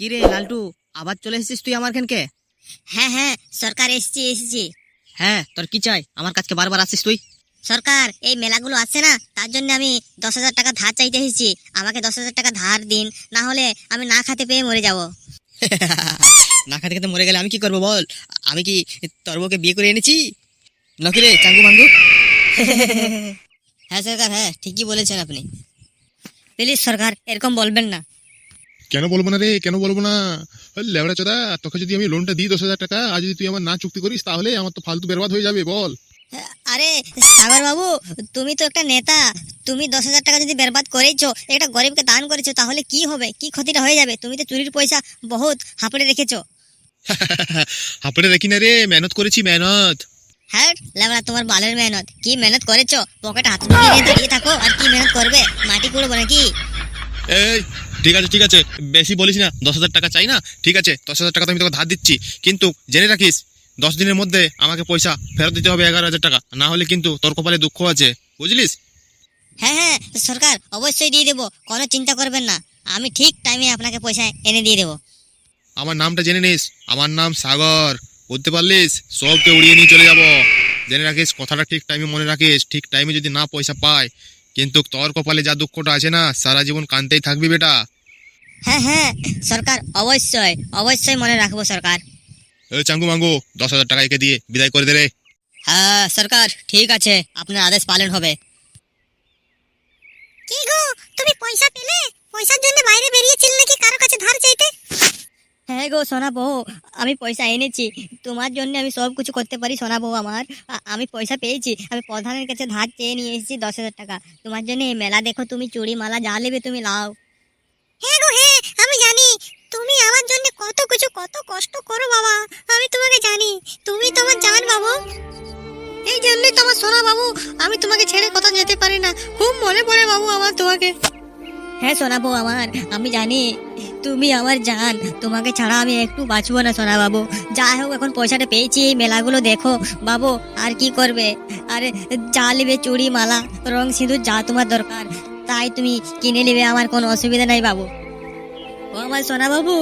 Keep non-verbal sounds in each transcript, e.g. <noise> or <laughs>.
কি রে লালটু আবার চলে এসেছিস তুই আমার খানকে? হ্যাঁ হ্যাঁ সরকার এসেছি এসেছি। হ্যাঁ তোর কি চাই? আমার কাছে বারবার আসিস তুই? সরকার এই মেলাগুলো আছে না তার জন্য আমি দশ হাজার টাকা ধার চাইতে এসেছি। আমাকে দশ হাজার টাকা ধার দিন না হলে আমি না খেতে পেয়ে মরে যাব। <laughs> না খাতে খেতে মরে গেলে আমি কি করব বল? আমি কি তোর বউকে বিয়ে করে এনেছি? নাকি রে চাঙ্গু মাঙ্গু? <laughs> হ্যাঁ সরকার হ্যাঁ ঠিকই বলেছেন আপনি। প্লিজ সরকার এরকম বলবেন না। কেন বলব না রে? কেন বলব না? লেবড়া চোদা তোকে যদি আমি লোনটা দিই দশ হাজার টাকা আর যদি তুই আমার না চুক্তি করিস তাহলে আমার তো ফালতু বেরবাদ হয়ে যাবে বল। আরে সাগর বাবু তুমি তো একটা নেতা। তুমি দশ হাজার টাকা যদি বেরবাদ করেছ একটা গরিবকে দান করেছ তাহলে কি হবে? কি ক্ষতিটা হয়ে যাবে? তুমি তো চুরির পয়সা বহুত হাঁপড়ে রেখেছো। <laughs> হাঁপড়ে দেখি না রে মেহনত করেছি মেহনত। হ্যাঁ লেবড়া তোমার বালের মেহনত। কি মেহনত করেছ? পকেটে হাত নিয়ে দাঁড়িয়ে থাকো আর কি মেহনত করবে? মাটি কুড়বো নাকি? এই ঠিক আছে ঠিক আছে। বেশি বলিস না দশ হাজার টাকা চাই না ঠিক আছে? দশ হাজার টাকা তো আমি তোকে ধার দিচ্ছি। কিন্তু জেনে রাখিস দশ দিনের মধ্যে আমাকে পয়সা ফেরত দিতে হবে এগারো হাজার টাকা। না হলে কিন্তু তোর কপালে দুঃখ আছে। বুঝলিস? হ্যাঁ হ্যাঁ সরকার অবশ্যই দিয়ে দেবো। কোনো চিন্তা করবেন না। আমি ঠিক টাইমে আপনাকে পয়সা এনে দিয়ে দেবো। আমার নামটা জেনে নিস। আমার নাম সাগর। বুঝতে পারলিস? সবকে উড়িয়ে নিয়ে চলে যাব। জেনে রাখিস কথাটা ঠিক টাইমে মনে রাখিস। ঠিক টাইমে যদি না পয়সা পায় কিন্তু তোর কপালে যা দুঃখটা আছে না সারা জীবন কানতেই থাকবি বেটা। হ্যাঁ হ্যাঁ সরকার অবশ্যই অবশ্যই মনে রাখব সরকার। এই চাঙ্গু মাঙ্গু দশ হাজার টাকা একে দিয়ে বিদায় করে দে রে হ্যাঁ সরকার ঠিক আছে আপনার আদেশ পালন হবে। কি গো তুমি পয়সা পেলে? পয়সার জন্য বাইরে বেরিয়েছিলে নাকি কারও কাছে ধার চাইতে? হ্যাঁ গো সোনা বউ আমি পয়সা এনেছি। তোমার জন্য আমি সব কিছু করতে পারি সোনা বউ আমার। আ- আমি পয়সা পেয়েছি আমি প্রধানের কাছে ধার চেয়ে নিয়ে এসেছি দশ হাজার টাকা। তোমার জন্য এই মেলা দেখো তুমি চুড়ি মালা যা নেবে তুমি লাও। হ্যাঁ গো হ্যাঁ আমি জানি। তুমি আমার জন্য কত কিছু, কত কষ্ট করো বাবা। আমি তোমাকে জানি। তুমি তোমার জান বাবু। এই জন্যই তো আমার সোনা বাবু, আমি তোমাকে ছেড়ে কোথাও যেতে পারি না। খুব মনে পড়ে বাবু আমার তোমাকে। হ্যাঁ সোনা বউ আমার, আমি জানি তুমি আমার জান। তোমাকে ছাড়া আমি একটু বাঁচবো না, সোনা বাবু। যাই হোক, এখন পয়সাটা পেয়েছি এই মেলাগুলো দেখো। বাবু, আর কি করবে? আরে যা নেবে চুড়ি, মালা, রং, সিঁদুর, যা তোমার দরকার। তাই তুমি কিনে নেবে, আমার কোনো অসুবিধা নাই বাবু। ও আমার সোনা বাবু,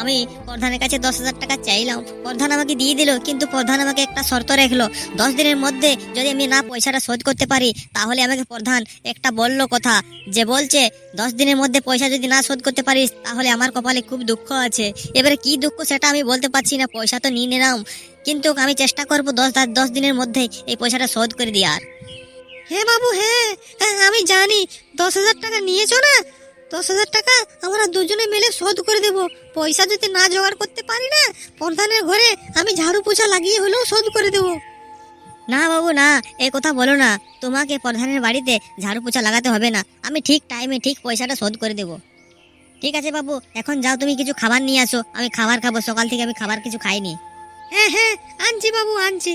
আমি প্রধানের কাছে দশ হাজার টাকা চাইলাম। প্রধান আমাকে দিয়ে দিল, কিন্তু প্রধান আমাকে একটা শর্ত রাখল। দশ দিনের মধ্যে যদি আমি না পয়সাটা শোধ করতে পারি, তাহলে আমাকে প্রধান একটা বলল কথা, যে বলছে, দশ দিনের মধ্যে পয়সা যদি না শোধ করতে পারিস, তাহলে আমার কপালে খুব দুঃখ আছে। এবারে কি দুঃখ সেটা আমি বলতে পারছি না, পয়সা তো নিয়ে নিলাম। কিন্তু আমি চেষ্টা করব দশ দশ দিনের মধ্যে এই পয়সাটা শোধ করে দেওয়ার। হ্যাঁ বাবু হ্যাঁ আমি জানি। দশ হাজার টাকা নিয়েছো না? দশ হাজার টাকা আমরা দুজনে মিলে শোধ করে দেব। পয়সা যদি না জোগাড় করতে পারি না প্রধানের ঘরে আমি ঝাড়ু পোছা লাগিয়ে হলেও শোধ করে দেব। না বাবু না এই কথা বলো না। তোমাকে প্রধানের বাড়িতে ঝাড়ু পোছা লাগাতে হবে না। আমি ঠিক টাইমে ঠিক পয়সাটা শোধ করে দেব। ঠিক আছে বাবু এখন যাও তুমি কিছু খাবার নিয়ে আসো। আমি খাবার খাব সকাল থেকে আমি খাবার কিছু খাইনি। হ্যাঁ হ্যাঁ আনছি বাবু আনছি।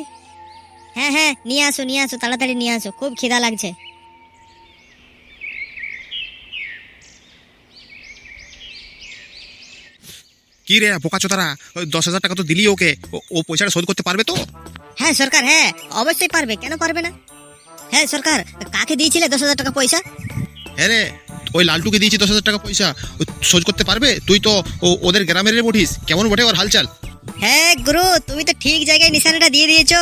হ্যাঁ হ্যাঁ নিয়ে আসো নিয়ে আসো তাড়াতাড়ি নিয়ে আসো খুব খিদা লাগছে। কি রে বোকা চোদারা? ওই দশ হাজার টাকা তো দিলি ওকে। ও- পয়সাটা শোধ করতে পারবে তো? হ্যাঁ সরকার হ্যাঁ অবশ্যই পারবে কেন পারবে না? হ্যাঁ সরকার কাকে দিয়েছিলে দশ হাজার টাকা পয়সা? হ্যাঁ রে ওই লালটুকে দিয়েছি দশ হাজার টাকা পয়সা। ও শোধ করতে পারবে? তুই তো ও- ওদের গ্রামের বটিস। কেমন বটে ওর হালচাল? হ্যাঁ গুরু তুমি তো ঠিক জায়গায় নিশানাটা দিয়ে দিয়েছ।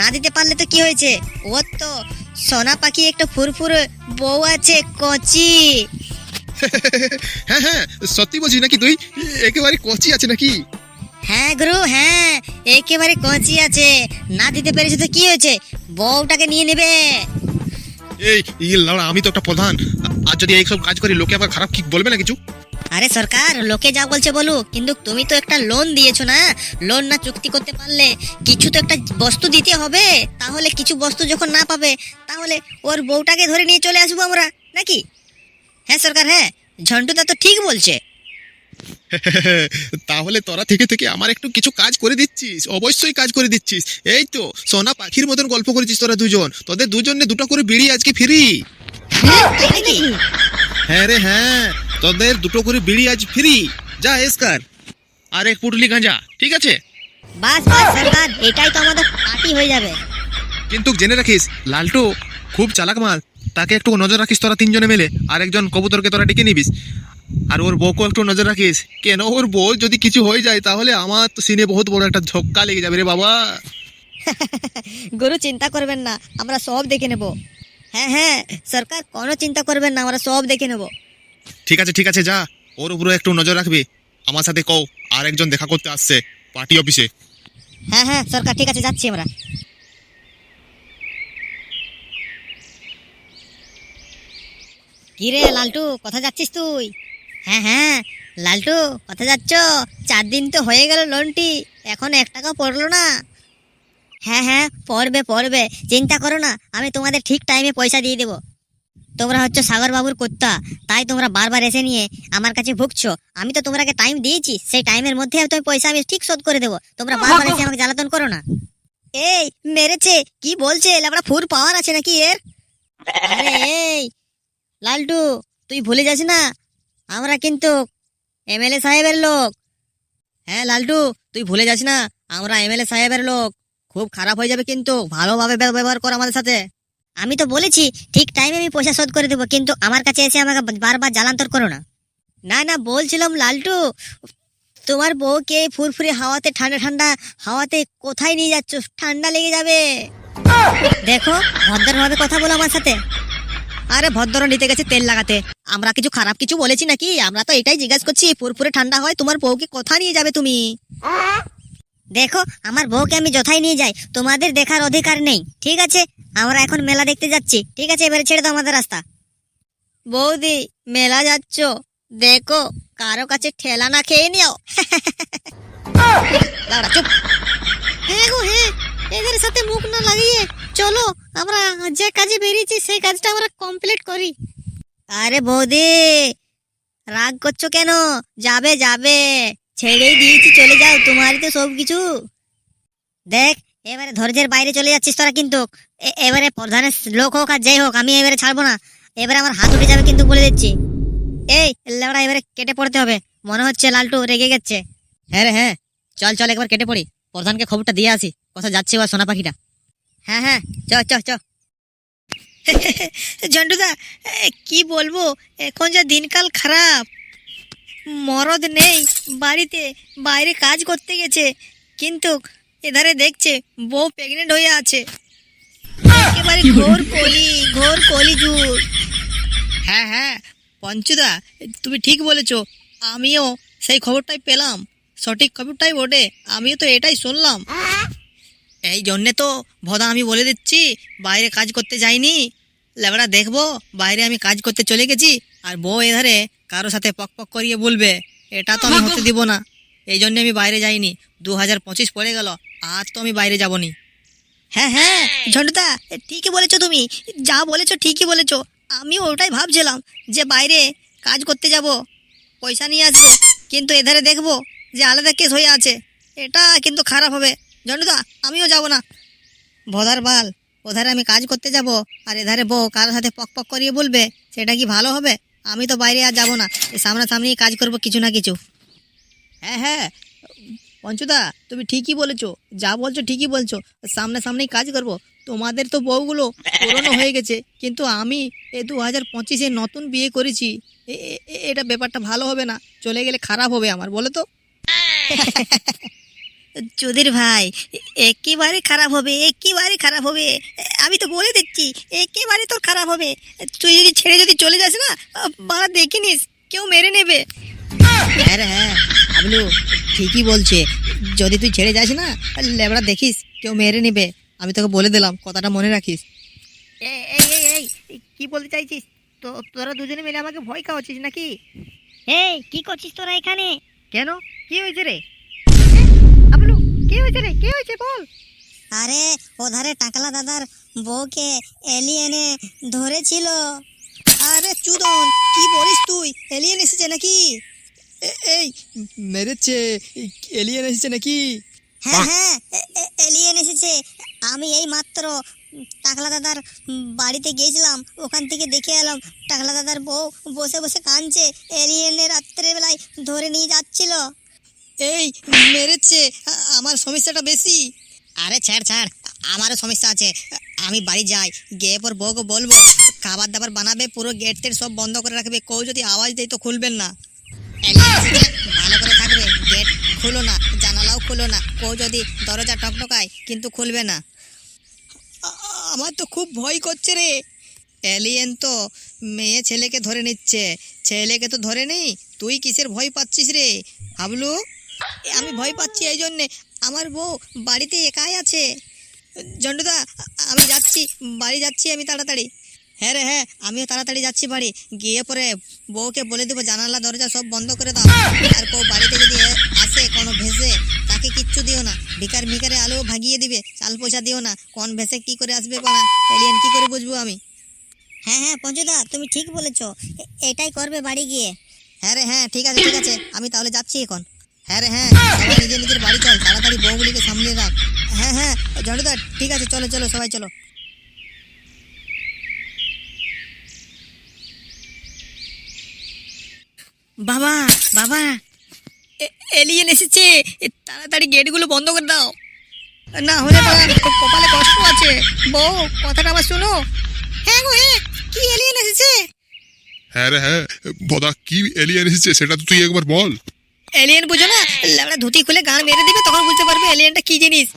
না দিতে পারলে তো কি হয়েছে? ওর তো সোনা পাখি একটা ফুরফুরে বউ আছে কচি। হ্যাঁ হ্যাঁ সত্যি বলছিস নাকি তুই? একেবারে কচি আছে নাকি? হ্যাঁ গুরু হ্যাঁ একেবারে কচি আছে। না দিতে পেরেছ তো কি হয়েছে? বউটাকে নিয়ে নেবে। এই লাউড়া আমি তো একটা প্রধান। আর যদি এইসব কাজ করি লোকে আবার খারাপ কি বলবে না কিছু? আরে সরকার লোকে যা বলছে বলুক কিন্তু তুমি তো একটা লোন দিয়েছ না? লোন না চুক্তি করতে পারলে কিছু তো একটা বস্তু দিতে হবে। তাহলে কিছু বস্তু যখন না পাবে তাহলে ওর বউটাকে ধরে নিয়ে চলে আসব আমরা নাকি? হ্যাঁ সরকার হ্যাঁ ঝন্টুদা তো ঠিক বলছে। <laughs> তাহলে তোরা থেকে থেকে আমার একটু কিছু কাজ করে দিচ্ছিস অবশ্যই কাজ করে দিচ্ছিস। এই তো সোনা পাখির মতন গল্প করেছিস তোরা দুজন তোদের দুজনে দুটো করে বিড়ি আজকে ফ্রি। নাকি? হ্যাঁ রে হ্যাঁ তোদের দুটো করে বিড়ি আজ ফ্রি যা এসকার। আর এক পুটলি গাঁজা ঠিক আছে? বাস বাস সরকার এটাই তো আমাদের পার্টি হয়ে যাবে। কিন্তু জেনে রাখিস লালটু খুব চালাক মাল। তাকে একটু নজর রাখিস তোরা তিনজনে মিলে আর একজন কবুতরকে তোরা ডেকে নিবিস। আর ওর বউকে একটু নজর রাখিস। কেন ওর বউ যদি কিছু হয়ে যায় তাহলে আমার তো সিনে বহুত বড় একটা ঝক্কা লেগে যাবে রে বাবা। <laughs> গুরু চিন্তা করবেন না আমরা সব দেখে নেব। হ্যাঁ হ্যাঁ সরকার কোনো চিন্তা করবেন না আমরা সব দেখে নেব। ঠিক আছে ঠিক আছে, যা। ওর উপরে একটু নজর রাখবি। আমার সাথে কও, আর একজন দেখা করতে আসছে পার্টি অফিসে। হ্যাঁ হ্যাঁ সরকার, ঠিক আছে, যাচ্ছি আমরা। কি রে লালটু, কোথায় যাচ্ছিস তুই? হ্যাঁ হ্যাঁ লালটু, কোথায় যাচ্ছ? চার দিন তো হয়ে গেল লোনটি, এখন এক টাকা পড়ল না। হ্যাঁ হ্যাঁ পড়বে পড়বে, চিন্তা করো না, আমি তোমাদের ঠিক টাইমে পয়সা দিয়ে দেবো। তোমরা হচ্ছে সাগর বাবুর কুত্তা। তাই তোমরা বারবার এসে নিয়ে আমার কাছে ভুগছো। আমি তো তোমাকে টাইম দিয়েছি। সেই টাইমের মধ্যে তুমি পয়সা আমি ঠিক শোধ করে দেবো। তোমরা বারবার এসে আমাকে জ্বালাতন করো না। এই মেরেছে। কি বলছে? লেবড়া ফুল পাওয়ার আছে নাকি এর? আরে এই লালটু তুই ভুলে যাস না। আমরা কিন্তু এমএলএ সাহেবের লোক। হ্যাঁ লালটু তুই ভুলে যাস না। আমরা এমএলএ সাহেবের লোক। খুব খারাপ হয়ে যাবে কিন্তু। ভালোভাবে ব্যবহার কর আমাদের সাথে। আমি তো বলেছি, ঠিক টাইমে আমি পয়সা শোধ করে দেবো, কিন্তু আমার কাছে এসে আমাকে বারবার জ্বালান্তর করো না। না না, বলছিলাম লালটু, তোমার বউকে ফুরফুরে হাওয়াতে, ঠান্ডা ঠান্ডা হাওয়াতে কোথায় নিয়ে যাচ্ছ? ঠান্ডা লেগে যাবে। দেখো ভদ্রভাবে কথা বলো আমার সাথে। আরে ভদ্র নিতে গেছে তেল লাগাতে। আমরা কিছু খারাপ কিছু বলেছি নাকি? আমরা তো এটাই জিজ্ঞাসা করছি, ফুরফুরে ঠান্ডা হয়, তোমার বউকে কোথায় নিয়ে যাবে তুমি? দেখো, আমার বউকে আমি যথাই নিয়ে যাই, তোমাদের দেখার অধিকার নেই, ঠিক আছে? আমরা এখন মেলা দেখতে যাচ্ছি, ঠিক আছে? এবারে ছেড়ে দাও আমাদের রাস্তা। বৌদি, মেলা যাচ্ছ? দেখো, কারও কাছে ঠেলা না খেয়ে নিও। <laughs> চুপ। হ্যাঁ গো হ্যাঁ এদের সাথে মুখ না লাগিয়ে। চলো, আমরা যে কাজে বেরিয়েছি, সেই কাজটা আমরা কমপ্লিট করি। আরে বৌদি, রাগ করছ কেন? যাবে যাবে। ছেড়েই দিয়েছি চলে যাও তোমারই তো সব কিছু দেখ এবারে ধৈর্যের বাইরে চলে যাচ্ছিস তোরা কিন্তু। এবারে প্রধানের লোক হোক আর যাই হোক আমি এবারে ছাড়বো না। এবারে আমার হাত উঠে যাবে কিন্তু বলে দিচ্ছি। এই লেবড়া এবারে কেটে পড়তে হবে। মনে হচ্ছে লালটু রেগে গেছে। হ্যাঁ রে হ্যাঁ। চল চল একবার কেটে পড়ি। প্রধানকে খবরটা দিয়ে আসি। কোথায় যাচ্ছে ওর সোনা পাখিটা? হ্যাঁ হ্যাঁ। চ চ চ। <laughs> ঝন্টুদা কি বলব? এখন যা দিনকাল খারাপ। মরদ নেই বাড়িতে বাইরে কাজ করতে গেছে। কিন্তু এধারে দেখছে বউ প্রেগনেন্ট হয়ে আছে। একেবারে ঘোর কলি ঘোর কলি যুগ হ্যাঁ হ্যাঁ পঞ্চুদা তুমি ঠিক বলেছ। আমিও সেই খবরটাই পেলাম। সঠিক খবরটাই বটে। আমিও তো এটাই শুনলাম। এই জন্যে তো ভদা আমি বলে দিচ্ছি বাইরে কাজ করতে যাইনি। লেবড়া দেখব বাইরে আমি কাজ করতে চলে গেছি। আর বউ এধারে কারোর সাথে পক পক করিয়ে বলবে, এটা তো আমি হতে দিব না। এই জন্য আমি বাইরে যাইনি। দু হাজার পঁচিশ পড়ে গেল, আর তো আমি বাইরে যাবনি। হ্যাঁ হ্যাঁ ঝন্টুদা, ঠিকই বলেছ তুমি। যা বলেছ ঠিকই বলেছ। আমিও ওটাই ভাবছিলাম যে বাইরে কাজ করতে যাব, পয়সা নিয়ে আসব, কিন্তু এধারে দেখব যে আলাদা কেস হয়ে আছে। এটা কিন্তু খারাপ হবে। ঝন্টুদা, আমিও যাব না। ভদার বাল, ওধারে আমি কাজ করতে যাব, আর এধারে বউ কারোর সাথে পক পক করিয়ে বলবে, সেটা কি ভালো হবে? আমি তো বাইরে আর যাব না। এই সামনাসামনি কাজ করব কিছু না কিছু। হ্যাঁ হ্যাঁ। পঞ্চদা তুমি ঠিকই বলেছ। যা বলছো ঠিকই বলছো। সামনে সামনেই কাজ করব। তোমাদের তো বউগুলো পুরনো হয়ে গেছে। কিন্তু আমি এ দু হাজার পঁচিশে নতুন বিয়ে করেছি। এটা ব্যাপারটা ভালো হবে না। চলে গেলে খারাপ হবে আমার বলো তো। চুদির ভাই একেবারে খারাপ হবে একেবারে খারাপ হবে। আমি তো বলে দিচ্ছি একেবারে তোর খারাপ হবে। তুই যদি ছেড়ে যদি চলে যাস না বাড়া দেখে নিস কেউ মেরে নেবে। হ্যাঁ রে হ্যাঁ হাবলু ঠিকই বলছে। যদি তুই ছেড়ে যাস না লেবড়া দেখিস কেউ মেরে নেবে। আমি তোকে বলে দিলাম কথাটা মনে রাখিস। এই এই এই এই কি বলতে চাইছিস? তো তোরা দুজনে মিলে আমাকে ভয় খাওয়াচ্ছিস নাকি? এই কি করছিস তোরা এখানে? কেন? কি হয়েছে রে? হাবলু কি হয়েছে রে? কি হয়েছে বল? আরে ওধারে টাকলা দাদার বউকে এলিয়েনে ধরেছিল। আরে চুদন কি বলিস তুই? এলিয়েন এসেছে নাকি? এই মেরেছে। এলিয়েন এসেছে নাকি? হ্যাঁ হ্যাঁ এলিয়েন এসেছে। আমি এই মাত্র টাকলা দাদার বাড়িতে গিয়েছিলাম। ওখান থেকে দেখে এলাম টাকলা দাদার বউ বসে বসে কাঁদছে। এলিয়েনে রাত্রেবেলায় ধরে নিয়ে যাচ্ছিল। এই মেরেছে। আমার সমস্যাটা বেশি। আরে ছাড় ছাড়। আমারও সমস্যা আছে। আমি বাড়ি যাই, গিয়ে পর বউকে বলব, খাবার দাবার বানাবে, পুরো গেট টেট সব বন্ধ করে রাখবে। কেউ যদি আওয়াজ দেয় তো খুলবেন না। ভালো করে থাকবে গেট খুলো না, জানালাও খুলো না। কেউ যদি দরজা টকটকায় কিন্তু খুলবে না। আমার তো খুব ভয় করছে রে। এলিয়েন তো মেয়ে ছেলেকে ধরে নিচ্ছে। ছেলেকে তো ধরে নেই। তুই কিসের ভয় পাচ্ছিস রে? হাবলু? আমি ভয় পাচ্ছি এই জন্যে। আমার বউ বাড়িতে একাই আছে। জন্ডুদা আমি যাচ্ছি, বাড়ি যাচ্ছি আমি তাড়াতাড়ি। হ্যাঁ রে হ্যাঁ আমিও তাড়াতাড়ি যাচ্ছি বাড়ি। গিয়ে পরে বউকে বলে দেবো, জানালা, দরজা সব বন্ধ করে দাও। আর কেউ বাড়িতে যদি আসে, কোনো ভেসে, তাকে কিচ্ছু দিও না। ভিকার মিকারে আলো ভাগিয়ে দিবে, চাল পয়সা দিও না। কোন ভেসে কি করে আসবে পানা এলিয়েন কি করে বুঝব আমি? হ্যাঁ হ্যাঁ পঞ্চুদা, তুমি ঠিক বলেছ। এটাই করবে বাড়ি গিয়ে। হ্যাঁ রে হ্যাঁ ঠিক আছে ঠিক আছে। আমি তাহলে যাচ্ছি এখন। হ্যাঁ রে হ্যাঁ। নিজের নিজের বাড়ি চল, তাড়াতাড়ি বউগুলিকে সামলিয়ে রাখ। হ্যাঁ হ্যাঁ জন্ডুদা ঠিক আছে, চলো চলো, সবাই চলো। বাবা বাবা এলিয়েন এসেছে। তাড়াতাড়ি গেটগুলো বন্ধ করে দাও। না হলে কপালে কষ্ট আছে। বউ, কথাটা আবার শোনো। হ্যাঁ গো হ্যাঁ কি এলিয়েন এসেছে? হ্যাঁ রে হ্যাঁ বদা, কি এলিয়েন এসেছে? সেটা তো তুই একবার বল। এলিয়েন বুঝো না? ল্যাবড়া ধুতি খুলে গান মেরে দিবে তখন বুঝতে পারবে এলিয়েনটা কি জিনিস।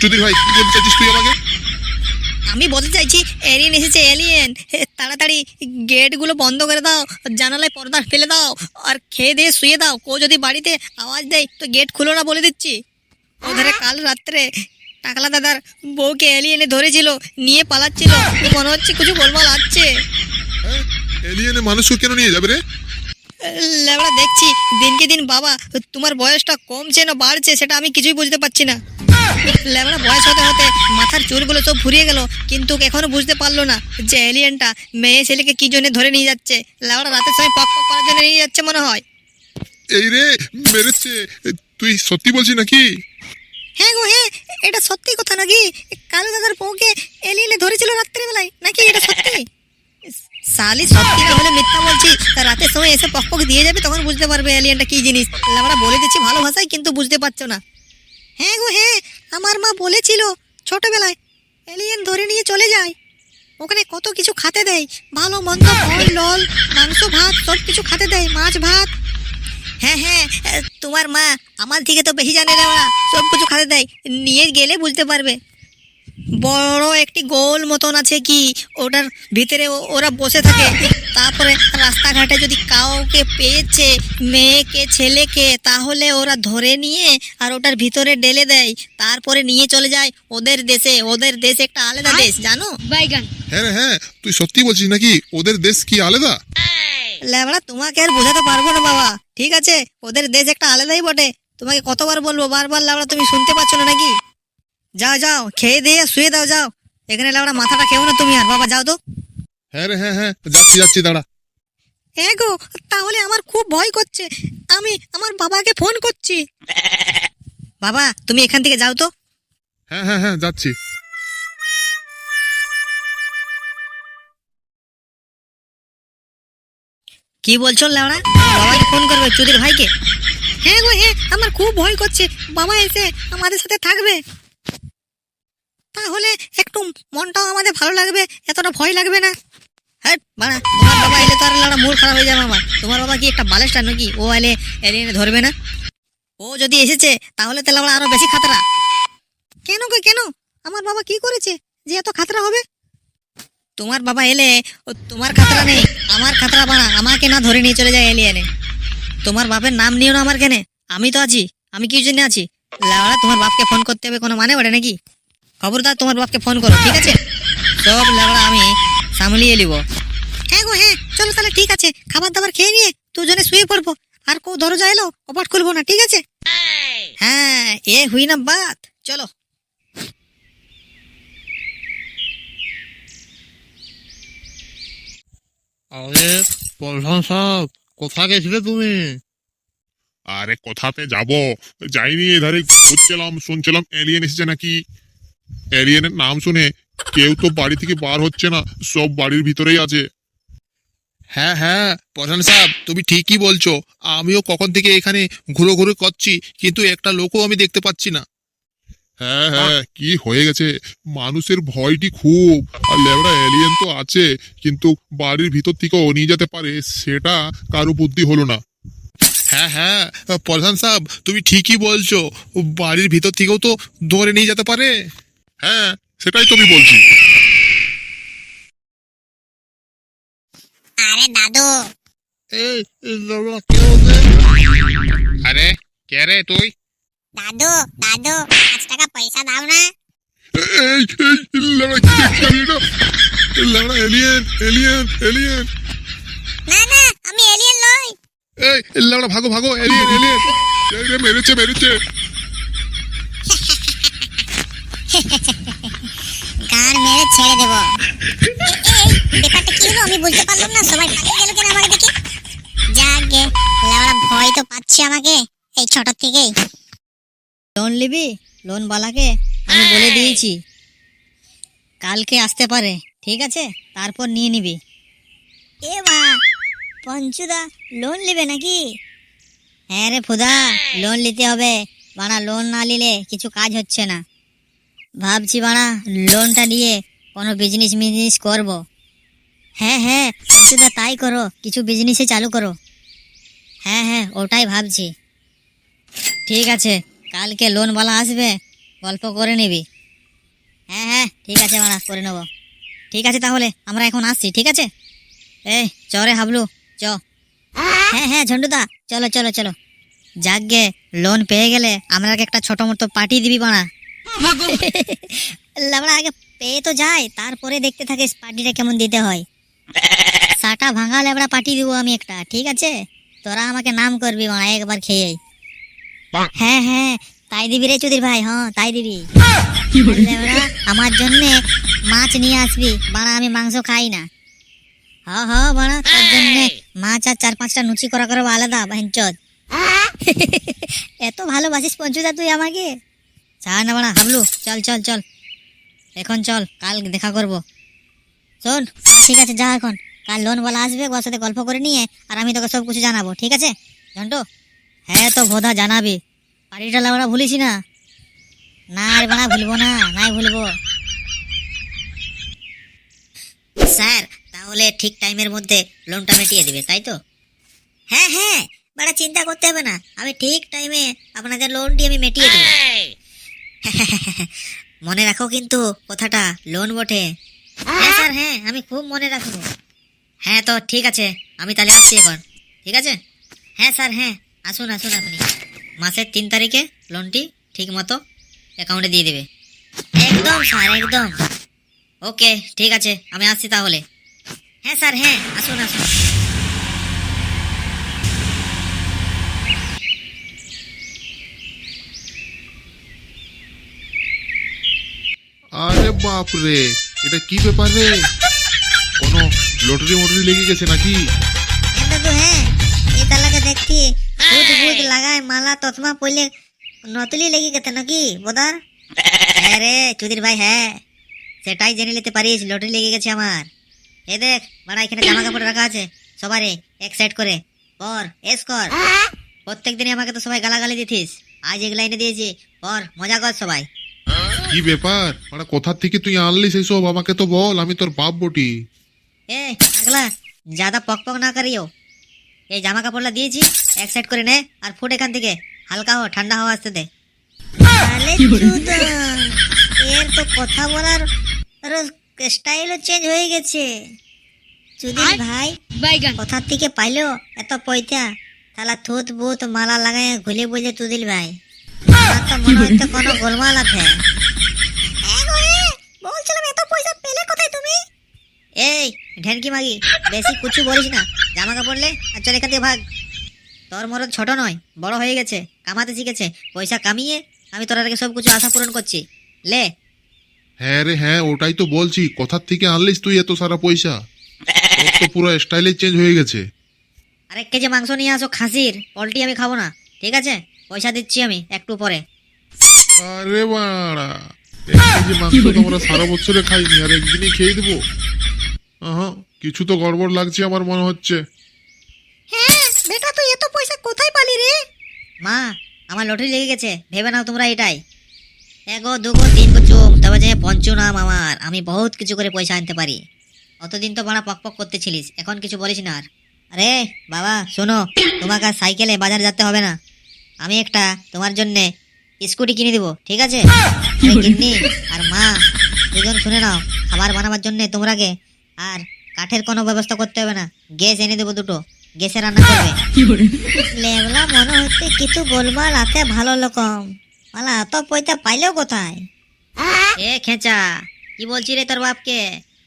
চুদির ভাই কি বলতে চাইছিস তুই আমাকে? আমি বলতে চাইছি এলিয়েন এসেছে এলিয়েন তাড়াতাড়ি গেটগুলো বন্ধ করে দাও জানালায় পর্দা ফেলে দাও আর খেয়ে দিয়ে শুয়ে দাও। কেউ যদি বাড়িতে আওয়াজ দেয় তো গেট খুলো না বলে দিচ্ছি। ওধারে কাল রাত্রে টাকলা দাদার বউকে এলিয়েনে ধরেছিল নিয়ে পালাচ্ছিল। মনে হচ্ছে কিছু গোলমাল আছে। হ্যাঁ? এলিয়েনে মানুষকে কেন নিয়ে যাবে রে? লেবড়া দেখছি দিনকে দিন বাবা তোমার বয়সটা কমছে না বাড়ছে সেটা আমি কিছুই বুঝতে পারছি না। লেবড়া বয়স হতে হতে মাথার চুলগুলো সব ফুরিয়ে গেল কিন্তু এখনও বুঝতে পারল না যে এলিয়েনটা মেয়ে ছেলেকে কি জন্য ধরে নিয়ে যাচ্ছে। লেবড়া রাতের সময় পক পক করার জন্য নিয়ে যাচ্ছে মনে হয়। এই রে মেরেছে। তুই সত্যি বলছিস নাকি? হ্যাঁ গো হ্যাঁ এটা সত্যি কথা নাকি? কালু দাদার বউকে এলিয়েনে ধরেছিল রাত্রিবেলায় নাকি এটা সত্যি? সালি সত্যি হলে মিথ্যা বলছি? তা রাতের সময় এসে পক পক দিয়ে যাবে, তখন বুঝতে পারবে এলিয়েনটা কি জিনিস। আমরা বলে দিচ্ছি ভালো ভাষায়, কিন্তু বুঝতে পারছ না। হ্যাঁ গো হ্যাঁ আমার মা বলেছিল ছোটবেলায় এলিয়েন ধরে নিয়ে চলে যায়। ওখানে কত কিছু খেতে দেয়। ভালো, মন্দ, ফল, লল, মাংস, ভাত, সব কিছু খেতে দেয়, মাছ, ভাত। হ্যাঁ হ্যাঁ তোমার মা আমার থেকে তো বেশি জানে না সব কিছু খেতে দেয়। নিয়ে গেলে বুঝতে পারবে। বড় একটি গোল মতন আছে কি? ওটার ভিতরে ওরা বসে থাকে। তারপরে রাস্তাঘাটে যদি কাউকে পেয়েছে মেয়েকে ছেলেকে তাহলে ওরা ধরে নিয়ে আর ওটার ভিতরে ডেলে দেয়। তারপরে নিয়ে চলে যায় ওদের দেশে। ওদের দেশ একটা আলাদা দেশ জানো? বাইগান। হ্যাঁ রে হ্যাঁ। তুই সত্যি বলছিস নাকি ওদের দেশ কি আলাদা? লেবড়া তোমাকে আর বোঝাতে পারব না বাবা। ঠিক আছে? ওদের দেশ একটা আলাদাই বটে। তোমাকে কতবার বলব? বারবার লেবড়া তুমি শুনতে পাচ্ছ না নাকি? যাও যাও খেয়ে দিয়ে শুয়ে দাও যাও। এখানে লেবড়া মাথাটা খেও না তুমি আর। বাবা যাও তো। হ্যাঁ রে হ্যাঁ হ্যাঁ যাচ্ছি যাচ্ছি দাঁড়া। হ্যাঁ গো তাহলে আমার খুব ভয় করছে। আমি আমার বাবাকে ফোন করছি। বাবা তুমি এখান থেকে যাও তো। হ্যাঁ হ্যাঁ হ্যাঁ যাচ্ছি। কি বলছো লেওড়া বাবাকে ফোন করবে চুদির ভাইকে? হ্যাঁ গো হ্যাঁ আমার খুব ভয় করছে। বাবা এসে আমাদের সাথে থাকবে। তাহলে একটু মনটাও আমাদের ভালো লাগবে, এতটা ভয় লাগবে না। হ্যাঁ বাড়া, তোমার বাবা এলে তো আর লেওড়া মুড খারাপ হয়ে যাবে আমার। তোমার বাবা কি একটা বালেস্টার নাকি? ও এলে এলিয়ে ধরবে না? ও যদি এসেছে, তাহলে তাহলে আমরা আরও বেশি খাতরা। কেন গো, কেন? আমার বাবা কি করেছে যে এত খাতরা হবে? তোমার বাবা এলে, ও, তোমার খাতরা নেই, আমার খাতরা বানা আমাকে না ধরে নিয়ে চলে যায় এলিয়েনে তোমার বাপের নাম নিও না আমার কেনে। আমি তো আছি, আমি কি জন্য আছি? লাউড়া তোমার বাপকে ফোন করতে হবে কোনো মানে ওঠে নাকি? খবরদার তোমার বাপকে ফোন করো ঠিক আছে? সব লাউড়া আমি সামলিয়ে নিব। হ্যাঁ গো হ্যাঁ চলো তাহলে ঠিক আছে। খাবার দাবার খেয়ে নিয়ে দুজনে শুয়ে পড়ব। আর কেউ দরজা এলো কপাট খুলবো না ঠিক আছে? হ্যাঁ এ হুই না বাত। চলো। আরে প্রধান সাহেব কোথা গেছিলে তুমি? আরে কোথাতে যাব? যাইনি এধারে ঘুরছিলাম শুনছিলাম এলিয়েন এসেছে নাকি? এলিয়েনের নাম শুনে কেউ তো বাড়ি থেকে বার হচ্ছে না সব বাড়ির ভিতরেই আছে। হ্যাঁ হ্যাঁ প্রধান সাহেব তুমি ঠিকই বলছো। আমিও কখন থেকে এখানে ঘুরো ঘুরো করছি কিন্তু একটা লোকও আমি দেখতে পাচ্ছি না। হ্যাঁ হ্যাঁ কি হয়ে গেছে? মানুষের ভয়টি খুব আর লেবড়া এলিয়েন তো আছে কিন্তু বাড়ির ভিতর থেকে ও নিয়ে যেতে পারে সেটা কারও বুদ্ধি হলো না। হ্যাঁ হ্যাঁ প্রধান সাহেব তুমি ঠিকই বলছো। বাড়ির ভিতর থেকেও তো ধরে নিয়ে যেতে পারে। হ্যাঁ সেটাই তো আমি বলছি। আরে দাদু। এই এই কে আরে কে রে তুই? দাদু দাদু পাঁচ টাকা পয়সা দাও না। এই এই কি এলিয়েন এলিয়েন এলিয়েন। না না আমি এলিয়েন নই। এই লেবড়া ভাগো ভাগো এলিয়েন এলিয়েন। মেরেছে মেরেছে। গান মেরে ছেড়ে দেবো। ব্যাপারটা কি হলো? আমি বুঝতে পারলাম না সবাই পালিয়ে গেল কেন আমাকে দেখে যাক লাউড়া ভয় তো পাচ্ছে আমাকে এই ছোট থেকেই। লোন নিবি? লোন বালাকে? আমি বলে দিয়েছি। কালকে আসতে পারে ঠিক আছে? তারপর নিয়ে নিবি। এ মা পঞ্চুদা লোন নেবে নাকি? হ্যাঁ রে ফুদা লোন নিতে হবে। বানা লোন না নিলে কিছু কাজ হচ্ছে না। ভাবছি বাড়া লোনটা নিয়ে কোনো বিজনেস মিজনেস করব। হ্যাঁ হ্যাঁ পঞ্চুদা তাই করো, কিছু বিজনেসে চালু করো। হ্যাঁ হ্যাঁ ওটাই ভাবছি। ঠিক আছে, কালকে লোনওয়ালা আসবে, গল্প করে নিবি। হ্যাঁ হ্যাঁ ঠিক আছে বানা করে নেব। ঠিক আছে তাহলে, আমরা এখন আসছি, ঠিক আছে? এই চরে হাবলু, চ। হ্যাঁ হ্যাঁ ঝন্ডুদা, চলো চলো চলো। যাক লোন পেয়ে গেলে আমরা একটা ছোট মতো পার্টি দিবি বানা লাবড়া আগে পেয়ে তো যায় তারপরে দেখতে থাকিস পার্টিটা কেমন দিতে হয়। সাটা ভাঙা লেবড়া পার্টি দিব আমি একটা ঠিক আছে? তোরা আমাকে নাম করবি বাড়া একবার খেয়ে হ্যাঁ হ্যাঁ তাই দিবি রে চুদির ভাই হ্যাঁ তাই দিবি। লেবড়া আমার জন্য মাছ নিয়ে আসবি বাড়া আমি মাংস খাই না। হ হ বাড়া তোর জন্য মাছ আর চার পাঁচটা নুচি করা করব আলাদা বাহিনচদ এত ভালোবাসিস পঞ্চুদা তুই আমাকে? চা না বাড়া হাবলু চল চল চল। এখন চল কাল দেখা করব। শোন হ্যাঁ, ঠিক আছে যা এখন। কাল লোন বলা আসবে ওর সাথে গল্প করে নিয়ে আর আমি তোকে সব কিছু জানাব ঠিক আছে? জন্টু হ্যাঁ তো ভোদা জানাবি। বাড়িটা লাউড়া ভুলিস না? না আর বাড়া ভুলবো না নাই ভুলবো। স্যার তাহলে ঠিক টাইমের মধ্যে লোনটা মিটিয়ে দিবে তাই তো? হ্যাঁ হ্যাঁ বাড়া চিন্তা করতে হবে না। আমি ঠিক টাইমে আপনাদের লোনটি আমি মিটিয়ে দেবো। <laughs> মনে রাখো কিন্তু কথাটা লোন বটে। হ্যাঁ স্যার হ্যাঁ আমি খুব মনে রাখব। হ্যাঁ তো ঠিক আছে আমি তাহলে আসছি এখন ঠিক আছে? হ্যাঁ স্যার হ্যাঁ আসুন আসুন আপনি। মাসের তিন তারিখে লোনটি ঠিক মতো অ্যাকাউন্টে দিয়ে দেবে। একদম স্যার একদম। ওকে ঠিক আছে আমি আসছি তাহলে। হ্যাঁ স্যার হ্যাঁ আসুন আসুন। আরে বাপ রে এটা কি ব্যাপার রে? কোনো লটারি মটারি লেগে গেছে নাকি? হ্যাঁ দাদু হ্যাঁ এই তালাকে দেখছি। ভূত ভূত লাগায় মালা তসমা পড়লে নতুলি লেগে গেছে নাকি বোদার? হ্যাঁ রে চুদির ভাই হ্যাঁ সেটাই জেনে নিতে পারিস লটারি লেগে গেছে আমার। এ দেখ বাড়া এখানে জামা কাপড় রাখা আছে সবারে এক সাইড করে। পর এস কর। প্রত্যেক দিনে আমাকে তো সবাই গালাগালি দিতিস। আজ এগুলা এনে দিয়েছি পর মজা কর সবাই। কি ব্যাপার? মানে কোথা থেকে তুই আনলি সেই সব আমাকে তো বল আমি তোর বাপ বটি। এ আগলা জাদা পক পক না করিও। এই জামা কাপড়টা দিয়েছি এক সাইড করে নে আর ফুট এখান থেকে। হালকা হওয়া ঠান্ডা হওয়া আসতে দে। এর তো কথা বলার স্টাইলও চেঞ্জ হয়ে গেছে। যদি ভাই কথার থেকে পাইলো এত পয়সা তাহলে থুত বুত মালা লাগাই ঘুলে বুঝে তুদিল ভাই। তো মনে হচ্ছে কোনো গোলমাল আছে। বলছিলাম এত পয়সা পেলে কোথায় তুমি? এই ঢেনকি মাগি বেশি কুচু বলিস না। জামা কাপড় লে আর চল এখান থেকে ভাগ। তোর মরদ ছোট নয় বড় হয়ে গেছে কামাতে শিখেছে। পয়সা কামিয়ে আমি তোর আগে সব কিছু আশা পূরণ করছি। লে। হ্যাঁ রে হ্যাঁ ওটাই তো বলছি। কোথার থেকে আনলিস তুই এত সারা পয়সা? তোর তো পুরো স্টাইলে চেঞ্জ হয়ে গেছে। আরেক কেজি মাংস নিয়ে আসো খাসির পোলট্রি আমি খাব না। ঠিক আছে? পয়সা দিচ্ছি আমি একটু পরে। আরে বাড়া। এক কেজি তো আমরা সারা বছরে খাইনি, আর একদিনই খেয়ে দেবো। কিছু তো গড়বড় লাগছে আমার মনে হচ্ছে। হ্যাঁ বেটা, তুই এত পয়সা কোথায় পালি রে? মা, আমার লটারি লেগে গেছে, ভেবে নাও তোমরা এটাই। এগো, দুগো তিন গো চুম, তবে যে পঞ্চু নাম আমার, আমি বহুত কিছু করে পয়সা আনতে পারি। অতদিন তো বড় পক পক করতেছিলিস, এখন কিছু বলিস না আর। আরে, বাবা, শোনো, তোমাকে সাইকেলে বাজার যেতে হবে না। আমি একটা তোমার জন্য স্কুটি কিনে দিব ঠিক আছে? গিন্নি আর মা দুজন শুনে নাও খাবার বানাবার জন্য তোমরাকে আর কাঠের কোনো ব্যবস্থা করতে হবে না। গ্যাস এনে দেবো দুটো গ্যাসে রান্না করবে। লেবলা মনে হচ্ছে কিছু গোলমাল আছে ভালো রকম মালা এত পয়সা পাইলেও কোথায়? এ খেঁচা কি বলছি রে তোর বাপকে?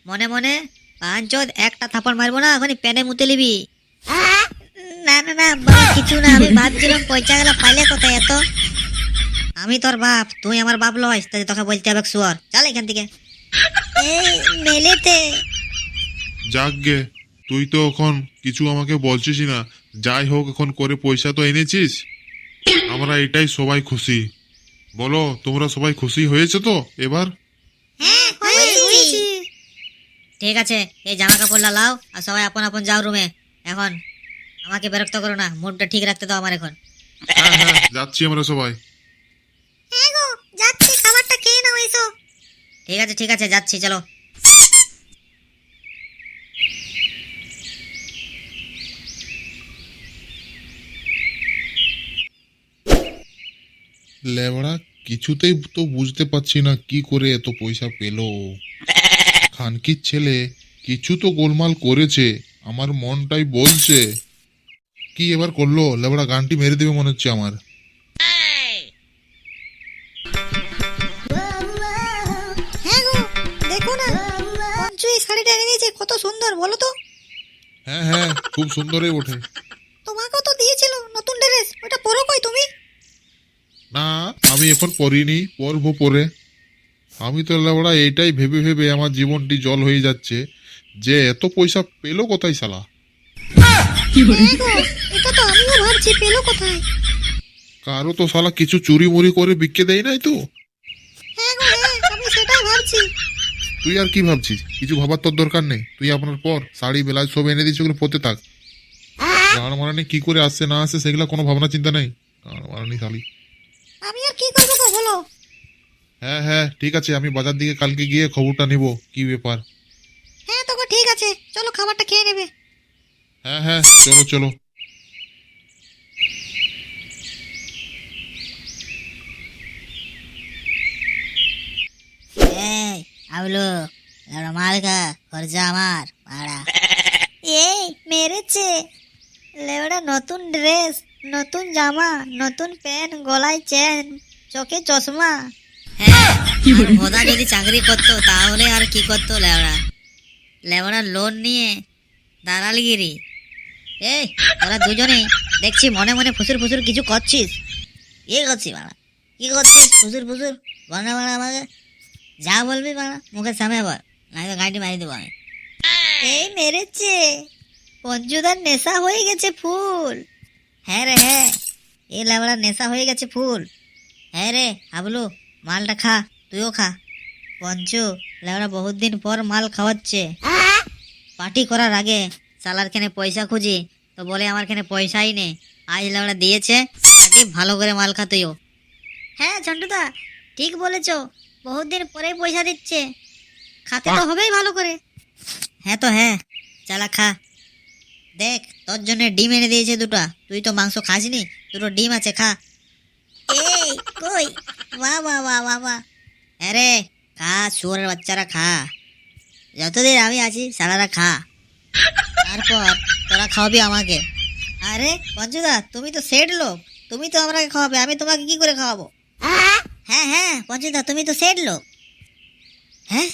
মনে মনে পাঁচজোদ একটা থাপড় মারবো না এখনই প্যানে মুতে লিবি না না না কিছু না আমি ভাবছিলাম পয়সা গুলো পাইলে কোথায় এত? আমি তোর বাপ তুই আমার বাপ লয় তাই তোকে বলতে হবে শুয়ার। চল এখান থেকে। এই মেলেতে। যাক গে তুই তো এখন কিছু আমাকে বলছিস না। যাই হোক এখন করে পয়সা তো এনেছিস। আমরা এটাই সবাই খুশি। বলো তোমরা সবাই খুশি হয়েছে তো এবার? হ্যাঁ হয়েছি। ঠিক আছে এই জামা কাপড় লাও আর সবাই আপন আপন যাও রুমে এখন আমাকে বিরক্ত করো না মুডটা ঠিক রাখতে দাও আমার এখন। হ্যাঁ হ্যাঁ যাচ্ছি আমরা সবাই হ্যাঁ গো যাচ্ছি খাবারটা খেয়ে নাও এসো ঠিক আছে ঠিক আছে, যাচ্ছি, চলো। লেবড়া, কিছুতেই তো বুঝতে পারছি না কি করে এত পয়সা পেল। খানকির ছেলে কিছু তো গোলমাল করেছে, আমার মনটাই বলছে। কি এবার করল? লেবড়া, গানটি মেরে দেবে মনে হচ্ছে আমার। সুন্দর বলো তো। হ্যাঁ হ্যাঁ খুব সুন্দরই ওঠে। তোমাকেও তো দিয়েছিল নতুন ড্রেস ওটা পরো কই তুমি? না আমি এখন পরিনি পরবো পরে। আমি তো লেবড়া এইটাই ভেবে ভেবে আমার জীবনটি জল হয়ে যাচ্ছে। যে এত পয়সা পেল কোথায় শালা? এটা তো আমিও ভাবছি পেল কোথায়? কারও তো শালা কিছু চুরি মুরি করে বিক্রি দেয় নাই তো? হ্যাঁ গো হ্যাঁ আমি সেটাই ভাবছি। তুই আর কি ভাবছিস? কিছু ভাবার তোর দরকার নেই। তুই আপনার পর শাড়ি বেলায় সব এনে দিচ্ছি ওগুলো পরতে থাক। গান মারানি কি করে আসছে না আসছে সেগুলো কোনো ভাবনা চিন্তা নেই। গান মারানি শালি। আমি আর কি করব গো বলো? হ্যাঁ হ্যাঁ ঠিক আছে আমি বাজার দিকে কালকে গিয়ে খবরটা নিব কি ব্যাপার? হ্যাঁ তো ঠিক আছে। চলো খাবারটা খেয়ে নেবে। হ্যাঁ হ্যাঁ চলো চলো। আবলু এবার মালকা খরচা আমার ভাড়া এই মেরেছে লেবড়া নতুন ড্রেস নতুন জামা নতুন প্যান্ট গলায় চেন চোখে চশমা হ্যাঁ ভোদা যদি চাকরি করতো তাহলে আর কি করতো লেবড়া লেবড়া লোন নিয়ে দালালগিরি এই তোরা দুজনেই দেখছি মনে মনে ফুসুর ফুসুর কিছু করছিস কি করছিস বাড়া কি করছিস ফুসুর ফুসুর বানা বানা আমাকে যা বলবি বাড়া মুখের সামনে বল নাই তো গাড়ি মারি দেবো আমি। এই মেরেছে, পঞ্চুদার নেশা হয়ে গেছে ফুল। হ্যাঁ রে হ্যাঁ এই লেবড়ার নেশা হয়ে গেছে ফুল। হ্যাঁ রে, হাবলু, মালটা খা, তুইও খা। পঞ্চু, লেবড়া বহুত দিন পর মাল খাওয়াচ্ছে। পার্টি করার আগে সালার খানে পয়সা খুঁজি, তো বলে আমার খানে পয়সাই নেই। আজ লেবড়া দিয়েছে পার্টি ভালো করে মাল খা তুইও। হ্যাঁ ঝন্টুদা, ঠিক বলেছ। বহুত দিন পরে পয়সা দিচ্ছে। খাতে তো হবেই ভালো করে। হ্যাঁ তো হ্যাঁ। চালা খা। দেখ তোর জন্য ডিম এনে দিয়েছে দুটো। তুই তো মাংস খাসনি দুটো ডিম আছে খা। এই কই? বাহ বাহ বাহ বাহ বাহ আরে খা শুয়োরের বাচ্চারা খা। যতদিন আমি আছি সারারা খা। তারপর তোরা খাওয়াবি আমাকে। আরে পঞ্চুদা তুমি তো সেট লোক। তুমি তো আমাকে খাওয়াবে আমি তোমাকে কি করে খাওয়াবো? হ্যাঁ হ্যাঁ পঞ্চুদা তুমি তো সেট লোক। হ্যাঁ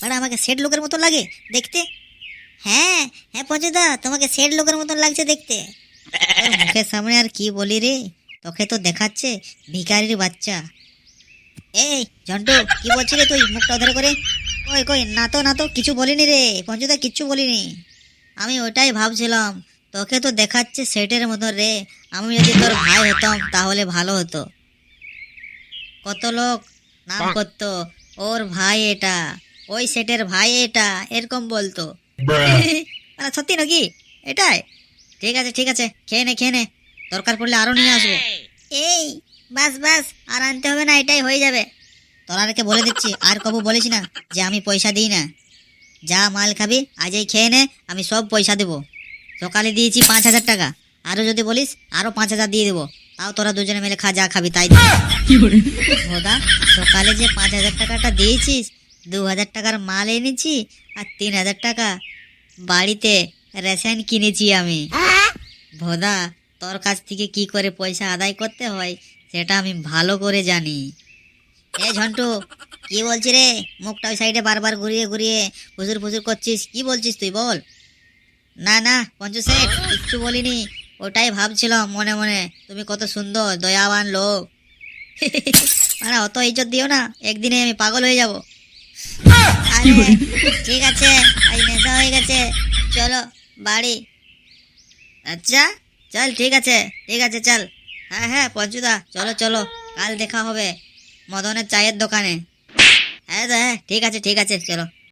মানে আমাকে সেট লোকের মতো লাগে দেখতে? হ্যাঁ হ্যাঁ পঞ্চুদা তোমাকে সেট লোকের মতন লাগছে দেখতে। মুখের সামনে আর কি বলি রে? তোকে তো দেখাচ্ছে ভিখারির বাচ্চা। এই, ঝন্টু, কি বলছিস রে তুই? মুখটা ধরে করে। কই কই না তো না তো কিছু বলিনি রে। পঞ্চুদা কিচ্ছু বলিনি। আমি ওটাই ভাবছিলাম, তোকে তো দেখাচ্ছে সেটের মতো রে। আমি যদি তোর ভাই হতাম, তাহলে ভালো হতো। কত লোক? নাম করতো ওর ভাই এটা। ওই সেটের ভাই এটা এরকম বলতো। মানে <laughs> সত্যি নাকি? এটাই? ঠিক আছে ঠিক আছে। খেয়ে নে খেয়ে নে। দরকার পড়লে আরও নিয়ে আসব। এই বাস বাস। আর আনতে হবে না এটাই হয়ে যাবে। তোরা রেখে বলে দিচ্ছি আর কবু বলিস না যে আমি পয়সা দিই না। যা মাল খাবি আজই খেয়ে নে আমি সব পয়সা দেবো। সকালে দিয়েছি পাঁচ হাজার টাকা। আরও যদি বলিস আরও পাঁচ হাজার দিয়ে দেবো। তাও তোরা দুজনে মিলে খা, যা খাবি, তাই দাদা সকালে যে পাঁচ হাজার টাকাটা দিয়েছিস, দু হাজার টাকার মাল এনেছি আর তিন হাজার টাকা বাড়িতে রেশন কিনেছি আমি। ভোদা, তোর কাছ থেকে কি করে পয়সা আদায় করতে হয়, সেটা আমি ভালো করে জানি। এ ঝন্টু, কি বলছি রে? মুখটা ওই সাইডে বারবার ঘুরিয়ে ঘুরিয়ে ফুসুর ফুসুর করছিস, কি বলছিস তুই বল? না না পঞ্চু শেঠ কিচ্ছু বলিনি। ওটাই ভাবছিলাম, মনে মনে। তুমি কত সুন্দর, দয়াবান লোক। মানে অত ইজ্জত দিও না, একদিনে আমি পাগল হয়ে যাব। ঠিক আছে, আজ নেশা হয়ে গেছে। চলো, বাড়ি। আচ্ছা চল, ঠিক আছে ঠিক আছে, চল। হ্যাঁ হ্যাঁ পঞ্চুদা, চলো চলো, কাল দেখা হবে। মদনের চায়ের দোকানে। হ্যাঁ হ্যাঁ ঠিক আছে ঠিক আছে, চলো।